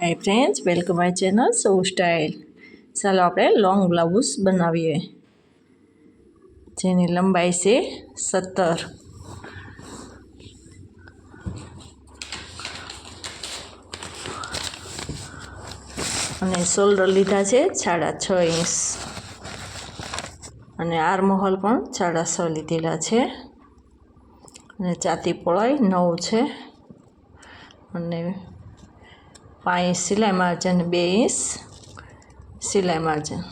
Hi friends welcome my channel so style ચાલો આપણે long blouse બનાવીએ. જેની લંબાઈ છે સત્તર. અને શોલ્ડર લીધા છે સાડા છ ઇંચ અને આર્મહોલ પણ સાડા છ લીધેલા છે. અને ચાતી પહોળાઈ નવ છે. અને પાંચ સિલાઈ માર્જન બે ઇંચ સિલાઈ માર્જન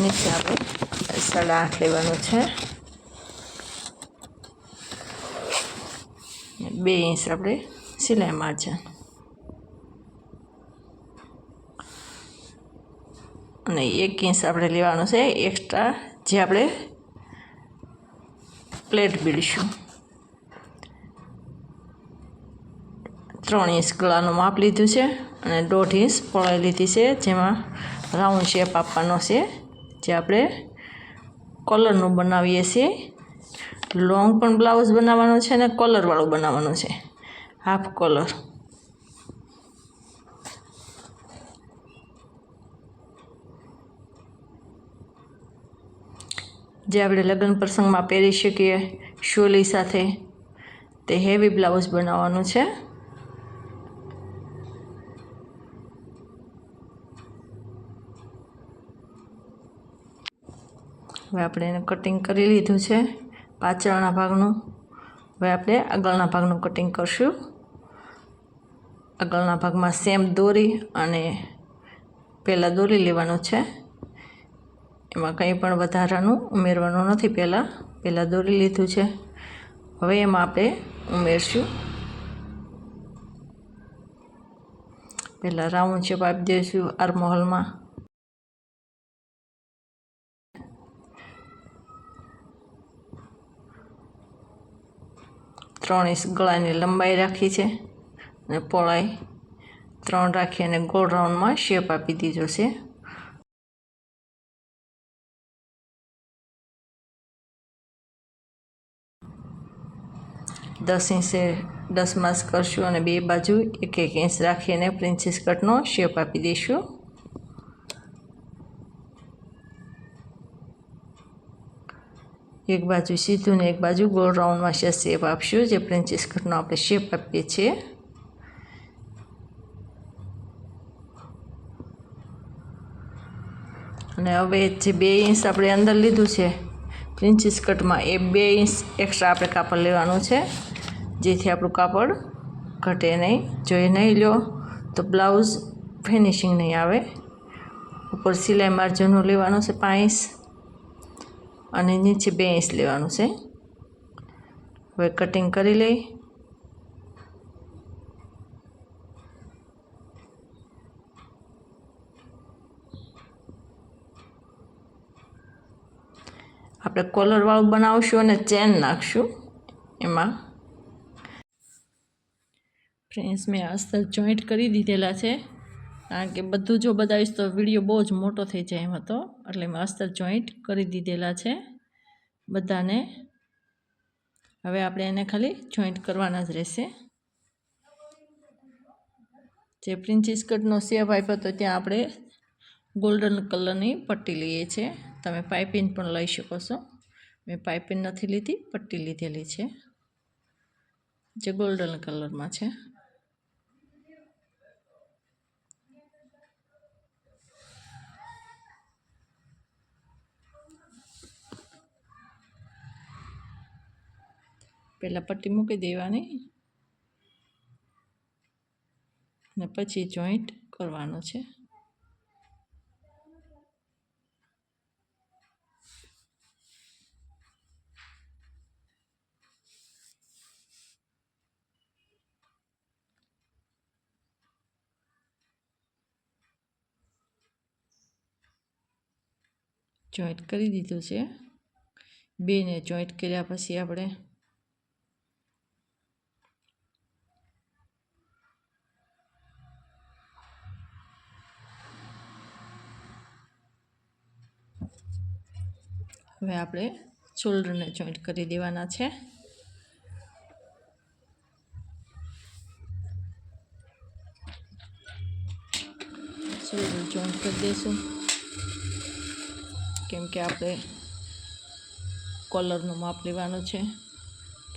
નીચે આપણે સાડા આઠ લેવાનું છે. બે ઇંચ આપણે સિલાઈ માર્જન. અને એક ઇંચ આપણે લેવાનું છે એક્સ્ટ્રા જે આપણે પ્લેટ બીડીશું. ત્રણ ઇંચ ગળાનું માપ લીધું છે અને દોઢ ઇંચ પળાઈ લીધી છે, જેમાં રાઉન્ડ શેપ આપવાનો છે, જે આપણે કોલરનું બનાવીએ છીએ. લોંગ પણ બ્લાઉઝ બનાવવાનો છે અને કોલરવાળું બનાવવાનું છે. Half collar. જે આપણે લગ્ન પ્રસંગમાં પહેરી શકીએ, શોલી સાથે તે હેવી બ્લાઉઝ બનાવવાનું છે. હવે આપણે એને કટિંગ કરી લીધું છે પાછળના ભાગનું. હવે આપણે આગળના ભાગનું કટિંગ કરશું. આગળના ભાગમાં સેમ દોરી અને પહેલાં દોરી લેવાનું છે. એમાં કંઈ પણ વધારાનું ઉમેરવાનું નથી. પહેલાં પહેલાં દોરી લીધું છે. હવે એમાં આપણે ઉમેરશું. પહેલાં રાઉન્ડ શેપ આપી દઈશું આર્મહોલમાં ત્રણ ઇંચ ગળાની લંબાઈ રાખી છે અને પહોળાઈ ત્રણ રાખી અને ગોળ રાઉન્ડમાં શેપ આપી દીધો છે. દસ ઇંચે દસ માસ કરશું અને બે બાજુ એક એક ઇંચ રાખીને પ્રિન્સીસ કટનો શેપ આપી દઈશું. એક બાજુ સીધું ને એક બાજુ ગોળ રાઉન્ડમાં છે શેપ આપશું, જે પ્રિન્સીસ કટનો આપણે શેપ આપીએ છીએ. અને હવે જે બે ઇંચ આપણે અંદર લીધું છે પ્રિન્સીસ કટમાં એ બે ઇંચ એક્સ્ટ્રા આપણે કાપડ લેવાનું છે, જેથી આપણું કાપડ ઘટે નહીં જો એ નહીં લો, તો બ્લાઉઝ ફિનિશિંગ નહીં આવે. ઉપર સિલાઈ માર્જનો લેવાનું છે પાંચ અને નીચે બે ઇંચ લેવાનું છે. હવે કટિંગ કરી લઈ. આપણે કોલરવાળું બનાવશું અને ચેન નાખશું એમાં. ફ્રેન્ડ્સ મેં અસ્તર જોઈન્ટ કરી દીધેલા છે. કારણ કે બધું જો બતાવીશ તો વીડિયો બહુ જ મોટો થઈ જાય એમ હતો. એટલે મેં અસ્તર જોઈન્ટ કરી દીધેલા છે બધાને. હવે આપણે એને ખાલી જોઈન્ટ કરવાના જ રહેશે. જે પ્રિન્ચીસ કટનો શેપ આપ્યો તો ત્યાં આપણે ગોલ્ડન કલરની પટ્ટી લઈએ છીએ. તમે પાઇપિંગ પણ લઈ શકો છો. મેં પાઇપિંગ નથી લીધી, પટ્ટી લીધેલી છે. જે ગોલ્ડન કલરમાં છે. પહેલાં પટ્ટી મૂકી દેવાની અને પછી જોઈન્ટ કરવાનો છે. જોઈન્ટ કરી દીધું છે. બેને જોઈન્ટ કર્યા પછી આપણે હવે આપણે શોલ્ડરને જોઈન્ટ કરી દેવાના છે. શોલ્ડર જોઈન્ટ કરી દઈશું. કેમકે આપણે કોલરનું માપ લેવાનું છે.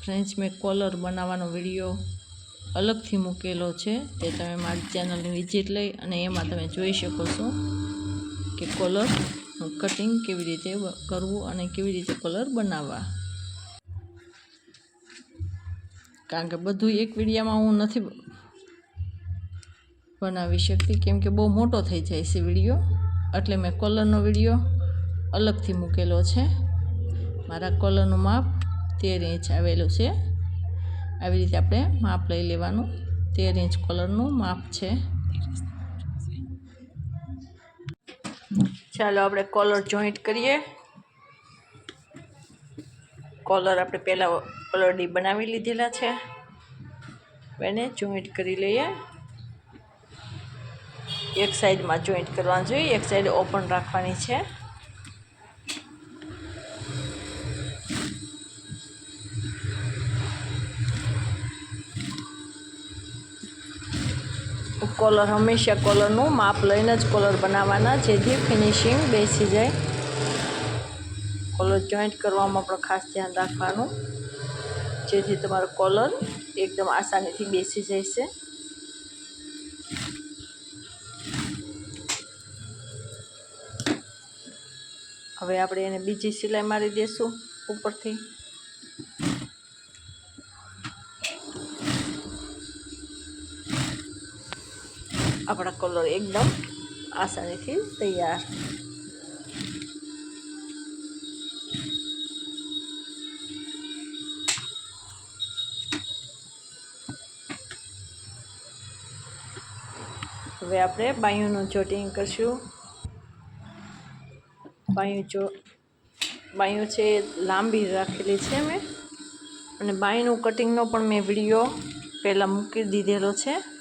ફ્રેન્ચ મેં કોલર બનાવવાનો વીડિયો અલગથી મૂકેલો છે. તે તમે મારી ચેનલની વિઝિટ લઈ અને એમાં તમે જોઈ શકો છો કે કોલર કટિંગ કેવી રીતે કરવું અને કેવી રીતે કલર બનાવવા? કારણ કે બધું એક વિડીયામાં હું નથી બનાવી શકતી, કેમ કે બહુ મોટો થઈ જાય છે વીડિયો. એટલે મેં કોલરનો વીડિયો અલગથી મૂકેલો છે. મારા કોલરનું માપ તેર ઇંચ આવેલું છે. આવી રીતે આપણે માપ લઈ લેવાનું. તેર ઇંચ કોલરનું માપ છે. ચાલો આપણે કોલર જોઈન્ટ કરીએ. કોલર આપણે પહેલાં ઓલરેડી બનાવી લીધેલા છે. એને જોઈન્ટ કરી લઈએ. એક સાઈડમાં જોઈન્ટ કરવાનું જોઈએ એક સાઈડ ઓપન રાખવાની છે. કોલર હંમેશા કોલરનું માપ લઈને જ કોલર બનાવવાના, જેથી ફિનિશિંગ બેસી જાય. કોલર જોઈન્ટ કરવામાં પણ ખાસ ધ્યાન રાખવાનું. જેથી તમારો કોલર એકદમ આસાનીથી બેસી જશે. હવે આપણે એને બીજી સિલાઈ મારી દઈશું ઉપરથી. કલર એકદમ આસાનીથી તૈયાર. હવે આપણે બાયુનું ચોટિંગ કરશું. બાયું જો બાયું છે લાંબી રાખેલી છે મેં. અને બાયનું કટિંગનો પણ મેં વીડિયો પહેલાં મૂકી દીધેલો છે.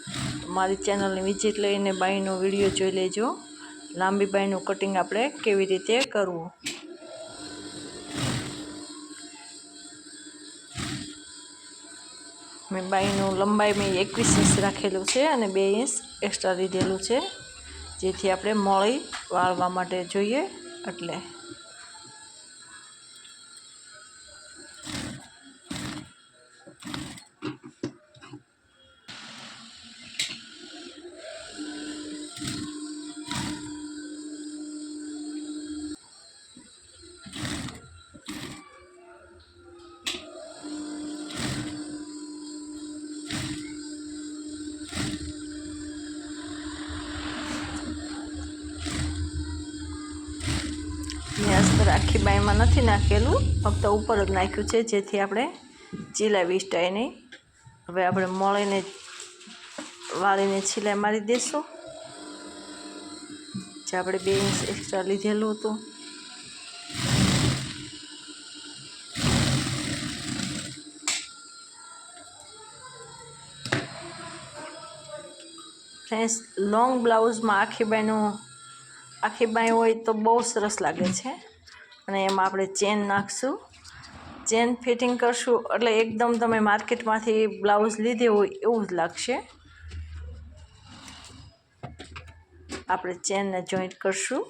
મારી ચેનલની વિઝિટ લઈને બાયનો વીડિયો જોઈ લેજો. લાંબી બાયનું કટિંગ આપણે કેવી રીતે કરવું? મેં બાયનું લંબાઈ મેં એકવીસ ઇંચ રાખેલું છે અને બે ઇંચ એક્સ્ટ્રા લીધેલું છે. જેથી આપણે મોળી વાળવા માટે જોઈએ એટલે. મેં અસ્તર આખી બાયમાં નથી નાખેલું. ફક્ત ઉપર જ નાખ્યું છે, જેથી આપણે ચીલાવી સ્ટાય નહીં. હવે આપણે મળીને વાળીને છીલા મારી દઈશું જે આપણે બે ઇંચ એક્સ્ટ્રા લીધેલું હતું. ફ્રેન્ડ્સ લોંગ બ્લાઉઝમાં આખી બાયનું આખી બાંય હોય તો બહુ સરસ લાગે છે. અને એમાં આપણે ચેન નાખશું. ચેન ફિટિંગ કરશું એટલે એકદમ તમે માર્કેટમાંથી બ્લાઉઝ લીધી હોય એવું જ લાગશે. આપણે ચેનને જોઈન્ટ કરશું.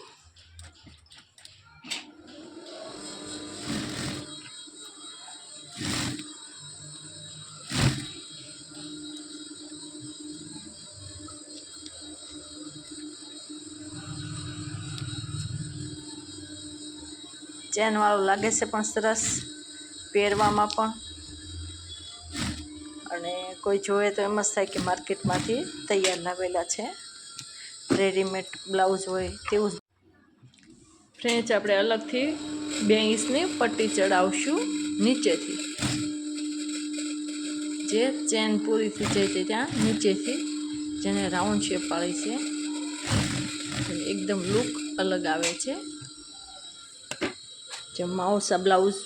ચેનવાળું લાગે છે પણ સરસ પહેરવામાં પણ. અને કોઈ જોવે તો એમ જ થાય કે માર્કેટમાંથી તૈયાર લાવેલા છે. રેડીમેડ બ્લાઉઝ હોય તેવું ફ્રેન્ચ આપણે અલગથી બે ઇંચની પટ્ટી ચડાવશું નીચેથી. જે ચેન પૂરી થઈ જાય તે ત્યાં નીચેથી જેને રાઉન્ડ શેપ પાડી છે. એકદમ લુક અલગ આવે છે. જે માઉસા બ્લાઉઝ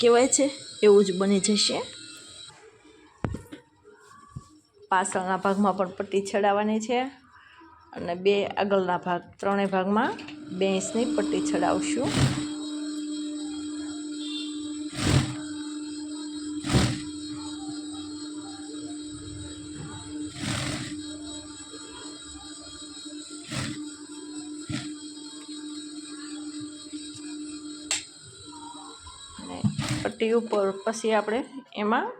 કહેવાય છે, એવું જ બની જશે. પાછળના ભાગમાં પણ પટ્ટી છડાવવાની છે અને બે આગળના ભાગ, ત્રણેય ભાગમાં બે ઇંચની પટ્ટી ચડાવશું. પટ્ટી ઉપર પછી આપણે એમાં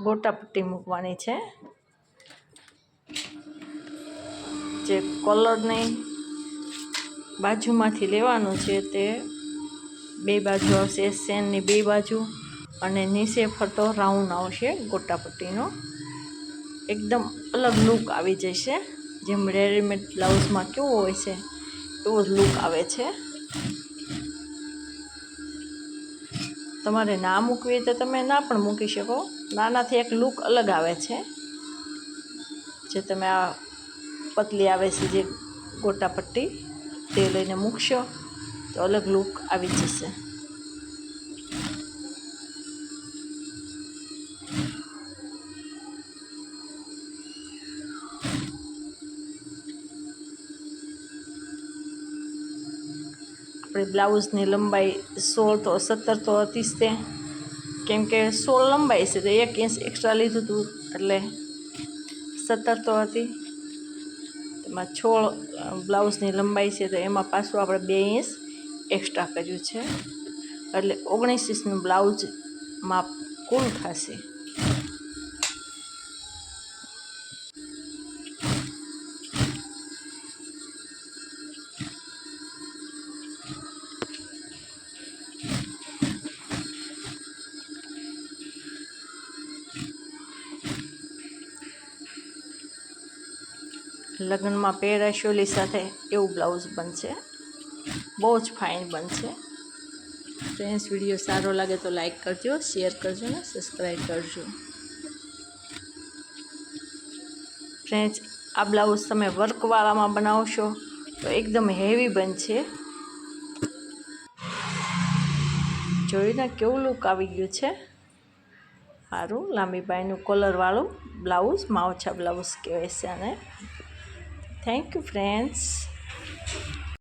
ગોટા પટ્ટી મૂકવાની છે. જે કલરની બાજુમાંથી લેવાનું છે તે બે બાજુ આવશે સેનની બે બાજુ અને નીચે ફરતો રાઉન્ડ આવશે ગોટા પટ્ટીનો. એકદમ અલગ લુક આવી જશે. જેમ રેડીમેડ બ્લાઉઝમાં કેવો હોય છે, એવો જ લુક આવે છે. તમારે ના મૂકવી તો તમે ના પણ મૂકી શકો. નાનાથી એક લુક અલગ આવે છે. જે તમે આ પતલી આવે છે જે ગોટા પટ્ટી તે લઈને મૂકશો તો અલગ લુક આવી જશે. બ્લાઉઝની લંબાઈ સોળ તો સત્તર તો હતી તે કેમ કે સોળ લંબાઈ છે તો એક ઇંચ એક્સ્ટ્રા લીધું હતું એટલે સત્તર તો હતી. એમાં છોળ બ્લાઉઝની લંબાઈ છે તો એમાં પાછું આપણે બે ઇંચ એક્સ્ટ્રા કર્યું છે. એટલે ઓગણીસ ઇંચનું બ્લાઉઝ માપ કુલ થશે લગ્નમાં પહેરાય શોલી સાથે એવું બ્લાઉઝ બનશે. બહુ જ ફાઇન બનશે. ફ્રેન્ડ્સ, વીડિયો સારો લાગે તો લાઈક કરજો, શેર કરજો ને સબસ્ક્રાઈબ કરજો. ફ્રેન્ડ્સ, આ બ્લાઉઝ તમે વર્કવાળામાં બનાવશો તો એકદમ હેવી બનશે. જોઈને કેવું લુક આવી ગયું છે? સારું, લાંબી બાયનું કોલરવાળું બ્લાઉઝ માવછા બ્લાઉઝ કહેવાય છે આને. Thank you, friends.